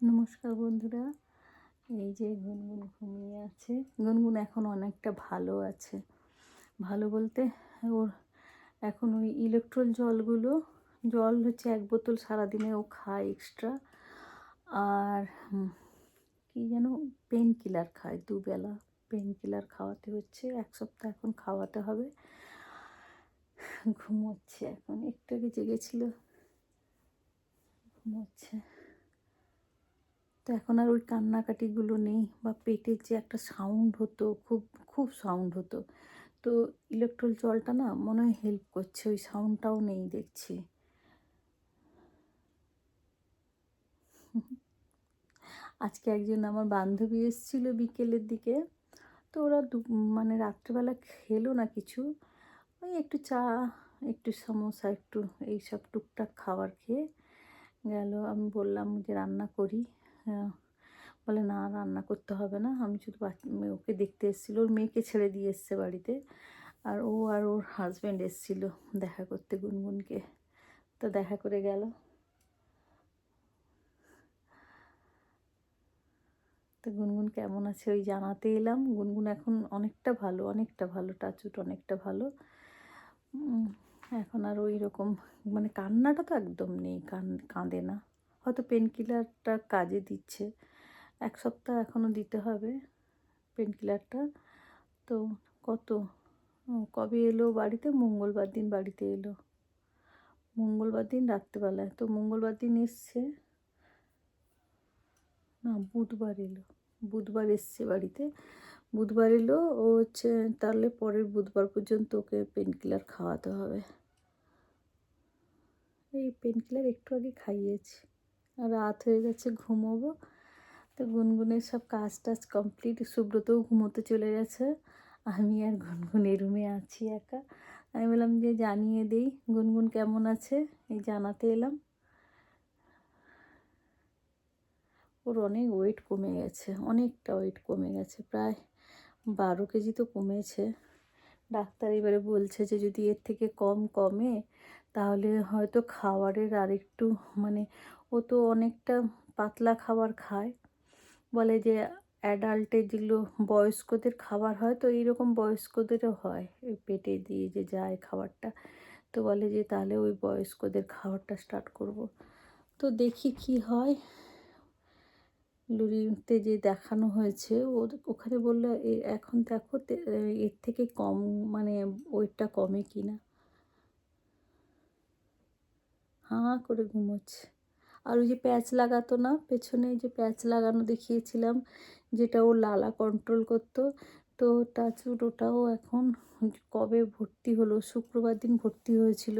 নমস্কার বন্ধুরা। এই যে গুনগুন ঘুমিয়ে আছে। গুনগুন এখন অনেকটা ভালো আছে। ভালো বলতে ওর এখন ওই ইলেকট্রল জলগুলো, জল হচ্ছে এক বোতল সারাদিনে ও খায় এক্সট্রা আর কী যেন পেন কিলার খায় দুবেলা। পেন কিলার খাওয়াতে হচ্ছে, এক সপ্তাহ এখন খাওয়াতে হবে। ঘুমোচ্ছে এখন, একটু আগে জেগেছিল। ঘুমোচ্ছে। তো এখন আর ওই কান্নাকাটিগুলো নেই বা পেটের যে একটা সাউন্ড হতো, খুব খুব সাউন্ড হতো। তো ইলেকট্রল জলটা না মনে হয় হেল্প করছে, ওই সাউন্ডটাও নেই দেখছি। আজকে একজন আমার বান্ধবী এসেছিল বিকেলের দিকে, তো ওরা দু মানে রাত্রেবেলা খেলো না কিছু, ওই একটু চা, একটু সমোসা, একটু এইসব টুকটাক খাবার খেয়ে গেল। আমি বললাম যে রান্না করি। হ্যাঁ। বলে, না, রান্না করতে হবে না। আমি শুধু ওকে দেখতে এসেছিল। ওর মেয়েকে ছেড়ে দিয়ে এসছে বাড়িতে। আর ও আর ওর হাজব্যান্ড এসেছিল দেখা করতে গুনগুনকে। তো দেখা করে গেল। তো গুনগুন কেমন আছে ওই জানাতে এলাম। গুনগুন এখন অনেকটা ভালো অনেকটা ভালো টাচুট অনেকটা ভালো। এখন আর ওই রকম মানে কান্নাটা তো একদম নেই, কান, কাঁদে না। হয়তো পেন কিলারটা কাজে দিচ্ছে। এক সপ্তাহ এখনও দিতে হবে পেন কিলারটা তো কত? কবে এলো বাড়িতে? মঙ্গলবার দিন বাড়িতে এলো। মঙ্গলবার দিন রাত্রেবেলায়। তো মঙ্গলবার দিন এসছে। না, বুধবার এলো। বুধবার এসছে বাড়িতে। বুধবার এলো, ও হচ্ছে তাহলে পরের বুধবার পর্যন্ত ওকে পেন কিলার খাওয়াতে হবে। এই পেন কিলার একটু আগে খাইয়েছি। রাত হয়ে গেছে, ঘুমোবো। তো গুনগুনের সব কাজ টাজ কমপ্লিট সুব্রতও ঘুমোতে চলে গেছে। আমি আর গুনগুনের রুমে আছি একা। আমি বললাম যে জানিয়ে দিই, গুনগুন কেমন আছে? এই জানাতে এলাম। ওর অনেক ওয়েট কমে গেছে, অনেকটা ওয়েট কমে গেছে, প্রায় বারো কেজি তো কমেছে। ডাক্তার এবারে বলছে যে যদি এর থেকে কম কমে, তাহলে হয়তো খাবারের আর একটু মানে ও তো অনেকটা পাতলা খাবার খায়। বলে যে অ্যাডাল্টের যেগুলো বয়স্কদের খাবার হয়, তো এইরকম বয়স্কদেরও হয় পেটে দিয়ে যে যায় খাবারটা। তো বলে যে তাহলে ওই বয়স্কদের খাবারটা স্টার্ট করব। তো দেখি কি হয়। লুরিতে যে দেখানো হয়েছে, ও ওখানে বলল এখন দেখো এর থেকে কম মানে ওয়েটটা কমে কি না হাঁ করে ঘুমোচ্ছে। আর ওই যে প্যাচ লাগাতো না, পেছনে যে প্যাচ লাগানো দেখিয়েছিলাম, যেটা ও লালা কন্ট্রোল করতো। তো টাচুট ওটাও এখন কবে ভর্তি হলো? শুক্রবার দিন ভর্তি হয়েছিল।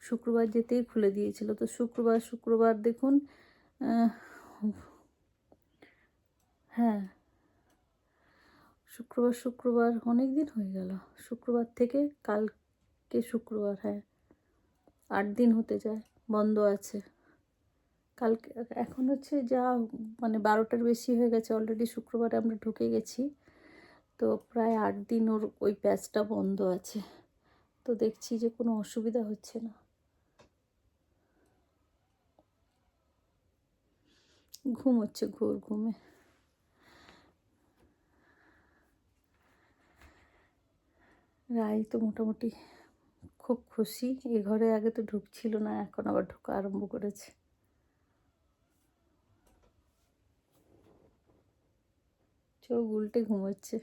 শুক্রবার যেতেই খুলে দিয়েছিল। তো শুক্রবার শুক্রবার দেখুন হ্যাঁ। শুক্রবার শুক্রবার, অনেক দিন হয়ে গেল। শুক্রবার থেকে কালকে শুক্রবার হ্যাঁ। আট দিন হতে যায়, বন্ধ আছে। কালকে, এখন হচ্ছে যা মানে বারোটার বেশি হয়ে গেছে অলরেডি শুক্রবারে আমরা ঢুকে গেছি। তো প্রায় আট দিন ওর ওই প্যাচটা বন্ধ আছে। তো দেখছি যে কোনো অসুবিধা হচ্ছে না। ঘুম হচ্ছে, ঘোর ঘুমে। রায় তো মোটামুটি খুব খুশি। এ ঘরে আগে তো ঢুকছিল না, এখন আবার ঢোকা আরম্ভ করেছে। চোখ উল্টে ঘুমোচ্ছে।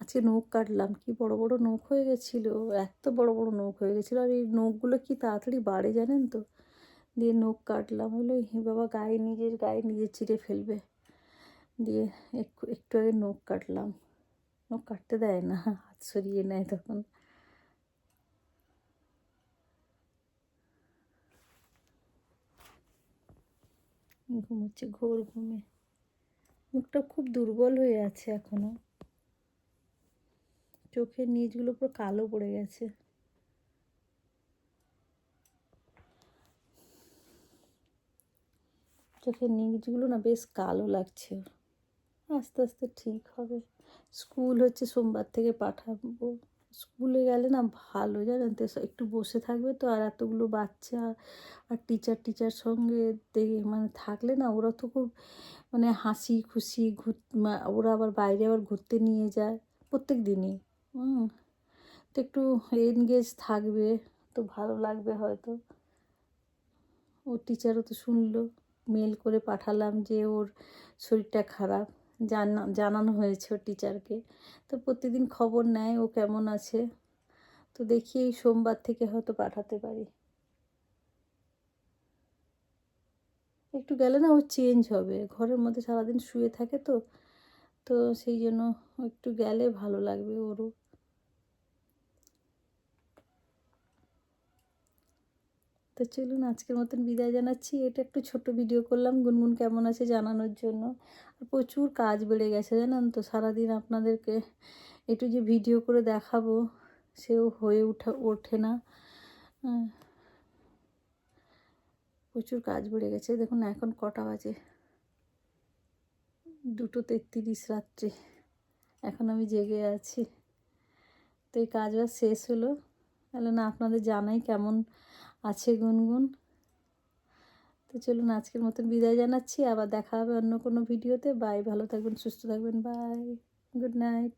আজকে নখ কাটলাম, কি বড় বড় নখ হয়ে গেছিল, এত বড় বড় নখ হয়ে গেছিল। আর এই নখগুলো কি তাড়াতাড়ি বাড়ে জানেন তো? দিয়ে নখ কাটলাম হলো হে বাবা, গায়ে নিজের, গায়ে নিজে চিড়ে ফেলবে। দিয়ে একটু একটু আগে নখ কাটলাম। নখ কাটতে দেয় না, হাত সরিয়ে নেয় তখন। ঘুমোচ্ছে, ঘোর ঘুমে। মুখটা খুব দুর্বল হয়ে আছে এখনও। চোখের নিচগুলো পুরো কালো পড়ে গেছে। চোখের নিচগুলো না বেশ কালো লাগছে। আস্তে আস্তে ঠিক হবে। স্কুল হচ্ছে সোমবার থেকে পাঠাবো। স্কুলে গেলে না ভালো, জানেন তো? একটু বসে থাকবে তো, আর এতগুলো বাচ্চা আর টিচার টিচার সঙ্গে মানে থাকলে না ওরা তো খুব মানে হাসি খুশি ঘুর ওরা আবার বাইরে আবার ঘুরতে নিয়ে যায় প্রত্যেক দিনই। হুম, তো একটু এনগেজ থাকবে তো ভালো লাগবে হয়তো। ও টিচারও তো শুনলো মেল করে পাঠালাম যে ওর শরীরটা খারাপ। জানা, জানানো হয়েছে টিচারকে তো প্রতিদিন খবর নেয় ও কেমন আছে। তো দেখি এই সোমবার থেকে হয়তো পাঠাতে পারি। একটু গেলে না ও চেঞ্জ হবে। ঘরের মধ্যে সারাদিন শুয়ে থাকে তো। তো সেই জন্য একটু গেলে ভালো লাগবে ওরও। তো চলুন আজকের মতন বিদায় জানাচ্ছি। এটা একটু ছোট ভিডিও করলাম। গুনগুন কেমন আছে জানানোর জন্য। প্রচুর কাজ বেড়ে গেছে, জানেন তো? সারাদিন আপনাদেরকে একটু যে ভিডিও করে দেখাবো, সেও হয়ে উঠা, ওঠে না। হ্যাঁ। প্রচুর কাজ বেড়ে গেছে। দেখুন, এখন কটা বাজে? দুটো তেত্রিশ রাত্রি। এখন আমি জেগে আছি। তো এই কাজ বাজ শেষ হলো। তাহলে না, আপনাদের জানাই কেমন আছে গুনগুন। তো চলুন আজকের মতন বিদায় জানাচ্ছি। আবার দেখা হবে অন্য কোনো ভিডিওতে। বাই, ভালো থাকবেন, সুস্থ থাকবেন, বাই। Good night.